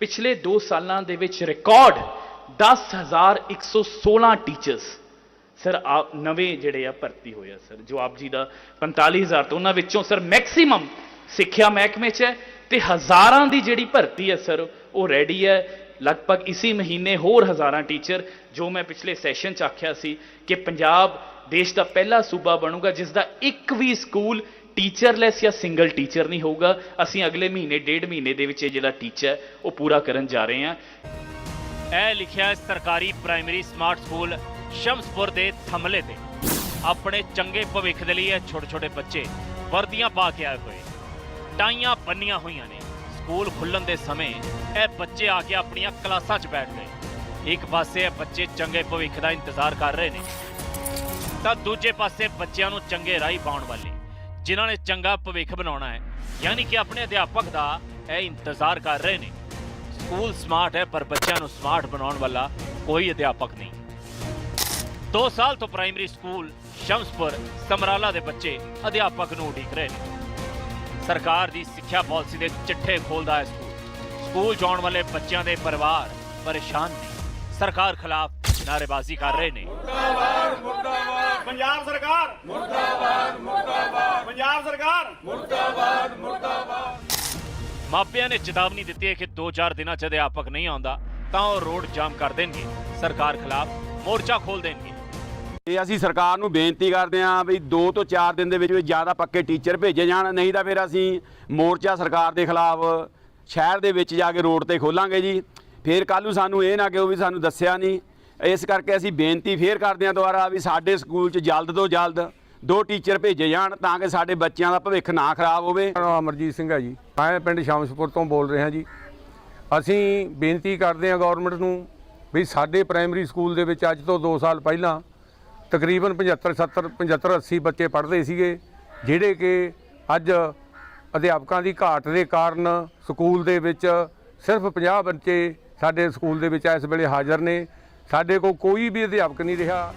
ਪਿਛਲੇ 2 ਸਾਲਾਂ ਦੇ ਵਿੱਚ ਰਿਕਾਰਡ 10116 ਟੀਚਰਸ ਸਰ ਆ ਨਵੇਂ ਜਿਹੜੇ ਆ ਭਰਤੀ ਹੋਏ ਆ ਸਰ ਜੋ ਆਪ ਜੀ ਦਾ 45000 ਤੋਂ ਉਹਨਾਂ ਵਿੱਚੋਂ ਸਰ ਮੈਕਸਿਮਮ ਸਿੱਖਿਆ ਮਹਿਕਮੇ 'ਚ ਹੈ ਤੇ ਹਜ਼ਾਰਾਂ ਦੀ ਜਿਹੜੀ ਭਰਤੀ ਹੈ ਸਰ ਉਹ ਰੈਡੀ ਹੈ। ਲਗਭਗ ਇਸੀ ਮਹੀਨੇ ਹੋਰ ਹਜ਼ਾਰਾਂ ਟੀਚਰ ਜੋ ਮੈਂ ਪਿਛਲੇ ਸੈਸ਼ਨ 'ਚ ਆਖਿਆ ਸੀ ਕਿ ਪੰਜਾਬ ਦੇਸ਼ ਦਾ ਪਹਿਲਾ ਸੂਬਾ ਬਣੂਗਾ, ਜਿਸ ਦਾ ਇੱਕ ਵੀ ਸਕੂਲ ਟੀਚਰਲੈਸ ਜਾਂ ਸਿੰਗਲ ਟੀਚਰ ਨਹੀਂ ਹੋਊਗਾ। ਅਸੀਂ ਅਗਲੇ ਮਹੀਨੇ, ਡੇਢ ਮਹੀਨੇ ਦੇ ਵਿੱਚ ਇਹ ਜਿਹੜਾ ਟੀਚਰ ਉਹ ਪੂਰਾ ਕਰਨ ਜਾ ਰਹੇ ਹਾਂ। ਇਹ ਲਿਖਿਆ ਸਰਕਾਰੀ ਪ੍ਰਾਇਮਰੀ ਸਮਾਰਟ ਸਕੂਲ ਸ਼ਮਸਪੁਰ ਦੇ ਥਮਲੇ ਤੇ। ਆਪਣੇ ਚੰਗੇ ਭਵਿੱਖ ਦੇ ਲਈ ਇਹ ਛੋਟੇ ਛੋਟੇ ਬੱਚੇ ਵਰਦੀਆਂ ਪਾ ਕੇ ਆਏ ਹੋਏ। ਟਾਈਆਂ ਬੰਨੀਆਂ ਹੋਈਆਂ ਨੇ। ਸਕੂਲ ਖੁੱਲਣ ਦੇ ਸਮੇਂ ਇਹ ਬੱਚੇ ਆ ਕੇ ਆਪਣੀਆਂ ਕਲਾਸਾਂ 'ਚ ਬੈਠ ਗਏ। ਇੱਕ ਪਾਸੇ ਇਹ ਬੱਚੇ ਚੰਗੇ ਭਵਿੱਖ ਦਾ ਇੰਤਜ਼ਾਰ ਕਰ ਰਹੇ ਨੇ, ਤਾਂ ਦੂਜੇ ਪਾਸੇ ਬੱਚਿਆਂ ਨੂੰ ਚੰਗੇ ਰਾਹ ਪਾਉਣ ਵਾਲੇ। ਜਿਨ੍ਹਾਂ ਨੇ ਚੰਗਾ ਭਵਿੱਖ ਬਣਾਉਣਾ ਹੈ। ਯਾਨੀ ਕਿ ਆਪਣੇ ਅਧਿਆਪਕ ਦਾ ਇਹ ਇੰਤਜ਼ਾਰ ਕਰ ਰਹੇ ਨੇ। ਸਕੂਲ ਸਮਾਰਟ ਹੈ, ਪਰ ਬੱਚਿਆਂ ਨੂੰ ਸਮਾਰਟ ਬਣਾਉਣ ਵਾਲਾ ਕੋਈ ਅਧਿਆਪਕ ਨਹੀਂ। 2 ਸਾਲ ਤੋਂ ਪ੍ਰਾਇਮਰੀ ਸਕੂਲ ਸ਼ਮਸਪੁਰ, ਸਮਰਾਲਾ ਦੇ ਬੱਚੇ ਅਧਿਆਪਕ ਨੂੰ ਉਡੀਕ ਰਹੇ ਨੇ। ਸਰਕਾਰ ਦੀ ਸਿੱਖਿਆ ਪਾਲਿਸੀ ਦੇ ਚਿੱਠੇ ਖੋਲਦਾ ਹੈ ਸਕੂਲ। ਸਕੂਲ ਜਾਣ ਵਾਲੇ ਬੱਚਿਆਂ ਦੇ ਪਰਿਵਾਰ ਪਰੇਸ਼ਾਨ ਨੇ। ਸਰਕਾਰ ਖਿਲਾਫ ਨਾਅਰੇਬਾਜ਼ੀ ਕਰ ਰਹੇ ਨੇ। ਪੰਜਾਬ ਸਰਕਾਰ। ਮੁਰਦਾਬਾਦ ਮੁਰਦਾਬਾਦ। ਪੰਜਾਬ ਸਰਕਾਰ। ਮਾਪਿਆਂ ਨੇ ਚੇਤਾਵਨੀ ਦਿੱਤੀ ਹੈ ਕਿ 2-4 ਦਿਨਾਂ 'ਚ ਅਧਿਆਪਕ ਨਹੀਂ ਆਉਂਦਾ ਤਾਂ ਉਹ ਰੋਡ ਜਾਮ ਕਰ ਦੇਣਗੇ। ਸਰਕਾਰ ਖਿਲਾਫ ਮੋਰਚਾ ਖੋਲ ਦੇਣਗੇ। ਇਹ ਅਸੀਂ ਸਰਕਾਰ ਨੂੰ ਬੇਨਤੀ ਕਰਦੇ ਹਾਂ ਵੀ 2 ਤੋਂ 4 ਦਿਨ ਦੇ ਵਿੱਚ ਵਿੱਚ ਜ਼ਿਆਦਾ ਪੱਕੇ ਟੀਚਰ ਭੇਜੇ ਜਾਣ ਨਹੀਂ ਤਾਂ ਫਿਰ ਅਸੀਂ ਮੋਰਚਾ ਸਰਕਾਰ ਦੇ ਖਿਲਾਫ ਸ਼ਹਿਰ ਦੇ ਵਿੱਚ ਜਾ ਕੇ ਰੋਡ ਤੇ ਖੋਲਾਂਗੇ ਜੀ। ਫਿਰ ਕੱਲ੍ਹ ਨੂੰ ਸਾਨੂੰ ਇਹ ਨਾ ਕਿਹੋ ਵੀ ਸਾਨੂੰ ਦੱਸਿਆ ਨਹੀਂ। ਇਸ ਕਰਕੇ ਅਸੀਂ ਬੇਨਤੀ ਫੇਰ ਕਰਦੇ ਹਾਂ ਦੁਬਾਰਾ ਵੀ ਸਾਡੇ ਸਕੂਲ 'ਚ ਜਲਦ ਤੋਂ ਜਲਦ ਦੋ ਟੀਚਰ ਭੇਜੇ ਜਾਣ ਤਾਂ ਕਿ ਸਾਡੇ ਬੱਚਿਆਂ ਦਾ ਭਵਿੱਖ ਨਾ ਖਰਾਬ ਹੋਵੇ। ਮੇਰਾ ਨਾਮ ਅਮਰਜੀਤ ਸਿੰਘ ਹੈ ਜੀ। ਮੈਂ ਪਿੰਡ ਸ਼ਾਮਸਪੁਰ ਤੋਂ ਬੋਲ ਰਿਹਾ ਜੀ। ਅਸੀਂ ਬੇਨਤੀ ਕਰਦੇ ਹਾਂ ਗਵਰਨਮੈਂਟ ਨੂੰ ਵੀ ਸਾਡੇ ਪ੍ਰਾਇਮਰੀ ਸਕੂਲ ਦੇ ਵਿੱਚ ਅੱਜ ਤੋਂ 2 ਸਾਲ ਪਹਿਲਾਂ ਤਕਰੀਬਨ 75 70 75 80 ਬੱਚੇ ਪੜ੍ਹਦੇ ਸੀਗੇ, ਜਿਹੜੇ ਕਿ ਅੱਜ ਅਧਿਆਪਕਾਂ ਦੀ ਘਾਟ ਦੇ ਕਾਰਨ ਸਕੂਲ ਦੇ ਵਿੱਚ ਸਿਰਫ 50 ਬੱਚੇ ਸਾਡੇ ਸਕੂਲ ਦੇ ਵਿੱਚ ਇਸ ਵੇਲੇ ਹਾਜ਼ਰ ਨੇ। ਸਾਡੇ ਕੋਲ ਕੋਈ ਵੀ ਅਧਿਆਪਕ ਨਹੀਂ ਰਿਹਾ।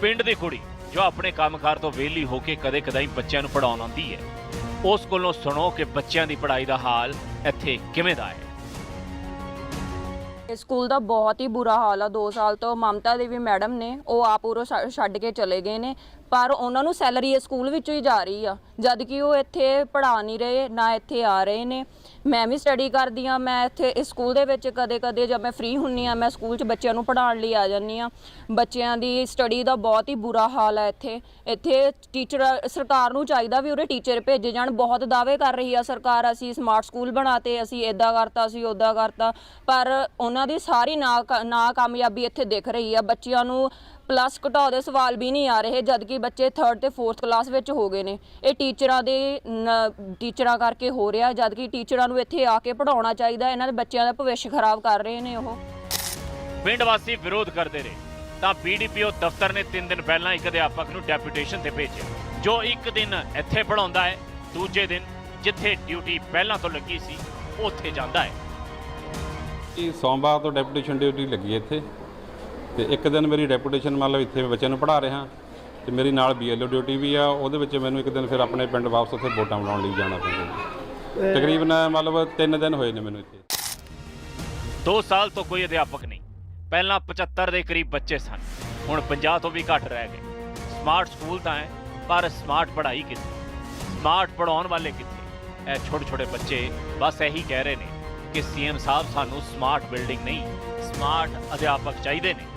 ਪਿੰਡ ਦੀ ਕੁੜੀ ਜੋ ਆਪਣੇ ਕੰਮਕਾਰ ਤੋਂ ਵਿਹਲੀ ਹੋ ਕੇ ਕਦੇ-ਕਦਾਈ ਬੱਚਿਆਂ ਨੂੰ ਪੜਾਉਣ ਆਉਂਦੀ ਹੈ ਉਸ ਕੋਲੋਂ ਸੁਣੋ ਕਿ ਬੱਚਿਆਂ ਦੀ ਪੜ੍ਹਾਈ ਦਾ ਹਾਲ ਇੱਥੇ ਕਿਵੇਂ ਦਾ ਹੈ। ਇਸ ਸਕੂਲ ਦਾ ਬਹੁਤ ਹੀ ਬੁਰਾ ਹਾਲ ਆ। 2 ਸਾਲ ਤੋਂ ਮਮਤਾ ਦੇਵੀ ਮੈਡਮ ਨੇ ਉਹ ਆਪ ਉਰੋਂ ਛੱਡ ਕੇ ਚਲੇ ਗਏ ਨੇ। ਪਰ ਉਹਨਾਂ ਨੂੰ ਸੈਲਰੀ ਇਸ ਸਕੂਲ ਵਿੱਚੋਂ ਹੀ ਜਾ ਰਹੀ ਆ। ਜਦ ਕਿ ਉਹ ਇੱਥੇ ਪੜ੍ਹਾ ਨਹੀਂ ਰਹੇ, ਨਾ ਇੱਥੇ ਆ ਰਹੇ ਨੇ। ਮੈਂ ਵੀ ਸਟੱਡੀ ਕਰਦੀ ਆ, ਮੈਂ ਇੱਥੇ ਇਸ ਸਕੂਲ ਦੇ ਵਿੱਚ ਕਦੇ-ਕਦੇ ਜਦ ਮੈਂ ਫ੍ਰੀ ਹੁੰਨੀ ਆ, ਮੈਂ ਸਕੂਲ 'ਚ ਬੱਚਿਆਂ ਨੂੰ ਪੜ੍ਹਾਉਣ ਲਈ ਆ ਜਾਂਦੀ ਆ। ਬੱਚਿਆਂ ਦੀ ਸਟੱਡੀ ਦਾ ਬਹੁਤ ਹੀ ਬੁਰਾ ਹਾਲ ਹੈ ਇੱਥੇ। ਇੱਥੇ ਟੀਚਰ ਸਰਕਾਰ ਨੂੰ ਚਾਹੀਦਾ ਵੀ ਉਹਦੇ ਟੀਚਰ ਭੇਜੇ ਜਾਣ। ਬਹੁਤ ਦਾਅਵੇ ਕਰ ਰਹੀ ਆ ਸਰਕਾਰ, ਅਸੀਂ ਸਮਾਰਟ ਸਕੂਲ ਬਣਾਤੇ, ਅਸੀਂ ਇਦਾਂ ਕਰਤਾ, ਅਸੀਂ ਉਦਾਂ ਕਰਤਾ। ਪਰ ਉਹਨਾਂ ਦੀ ਸਾਰੀ ਨਾ ਨਾ ਕਾਮਯਾਬੀ ਇੱਥੇ ਦਿਖ ਰਹੀ ਆ। ਬੱਚਿਆਂ ਨੂੰ ਪਲੱਸ ਘਟਾਓ ਦੇ ਸਵਾਲ ਵੀ ਨਹੀਂ ਆ ਰਹੇ ਜਦ ਕਿ ਬੱਚੇ 3rd ਤੇ 4th ਕਲਾਸ ਵਿੱਚ ਹੋ ਗਏ ਨੇ। ਇਹ ਟੀਚਰਾਂ ਦੇ ਟੀਚਰਾਂ ਕਰਕੇ ਹੋ ਰਿਹਾ ਜਦ ਕਿ ਟੀਚਰਾਂ ਨੂੰ ਇੱਥੇ ਆ ਕੇ ਪੜਾਉਣਾ ਚਾਹੀਦਾ ਇਹਨਾਂ ਦੇ ਬੱਚਿਆਂ ਦਾ ਭਵਿੱਖ ਖਰਾਬ ਕਰ ਰਹੇ ਨੇ ਉਹ। ਪਿੰਡ ਵਾਸੀ ਵਿਰੋਧ ਕਰਦੇ ਰਹੇ ਤਾਂ ਬੀਡੀਪੀਓ ਦਫ਼ਤਰ ਨੇ 3 ਦਿਨ ਪਹਿਲਾਂ ਇੱਕ ਅਧਿਆਪਕ ਨੂੰ ਡੈਪੂਟੇਸ਼ਨ ਤੇ ਭੇਜਿਆ। ਜੋ ਇੱਕ ਦਿਨ ਇੱਥੇ ਪੜਾਉਂਦਾ ਹੈ ਦੂਜੇ ਦਿਨ ਜਿੱਥੇ ਡਿਊਟੀ ਪਹਿਲਾਂ ਤੋਂ ਲੱਗੀ ਸੀ ਉੱਥੇ ਜਾਂਦਾ ਹੈ। ਇਹ ਸੋਮਵਾਰ ਤੋਂ ਡੈਪੂਟੇਸ਼ਨ ਡਿਊਟੀ ਲੱਗੀ ਇੱਥੇ। ਤੇ ਇੱਕ ਦਿਨ ਮੇਰੀ ਡੈਪੂਟੇਸ਼ਨ ਮਤਲਬ ਇੱਥੇ ਮੈਂ ਬੱਚਿਆਂ ਨੂੰ ਪੜ੍ਹਾ ਰਿਹਾ ਤੇ ਮੇਰੀ ਨਾਲ ਬੀਐਲਓ ਡਿਊਟੀ ਵੀ ਆ ਉਹਦੇ ਵਿੱਚ ਮੈਨੂੰ ਇੱਕ ਦਿਨ ਫਿਰ ਆਪਣੇ ਪਿੰਡ ਵਾਪਸ ਉੱਥੇ ਵੋਟਾਂ ਬਣਾਉਣ ਲਈ ਜਾਣਾ ਪੈਂਦਾ ਤਕਰੀਬਨ ਮਤਲਬ 3 ਦਿਨ ਹੋਏ ਨੇ ਮੈਨੂੰ ਇੱਥੇ। 2 ਸਾਲ ਤੋਂ ਕੋਈ ਅਧਿਆਪਕ ਨਹੀਂ। ਪਹਿਲਾਂ 75 ਦੇ ਕਰੀਬ ਬੱਚੇ ਸਨ। ਹੁਣ 50 ਤੋਂ ਵੀ ਘੱਟ ਰਹਿ ਗਏ। ਸਮਾਰਟ ਸਕੂਲ ਤਾਂ ਹੈ ਪਰ ਸਮਾਰਟ ਪੜ੍ਹਾਈ ਕਿੱਥੇ? ਸਮਾਰਟ ਪੜਾਉਣ ਵਾਲੇ ਕਿੱਥੇ? ਇਹ ਛੋਟੇ ਛੋਟੇ ਬੱਚੇ ਬਸ ਇਹੀ ਕਹਿ ਰਹੇ ਨੇ ਕਿ ਸੀਐਮ ਸਾਹਿਬ ਸਾਨੂੰ ਸਮਾਰਟ ਬਿਲਡਿੰਗ ਨਹੀਂ ਸਮਾਰਟ ਅਧਿਆਪਕ ਚਾਹੀਦੇ ਨੇ।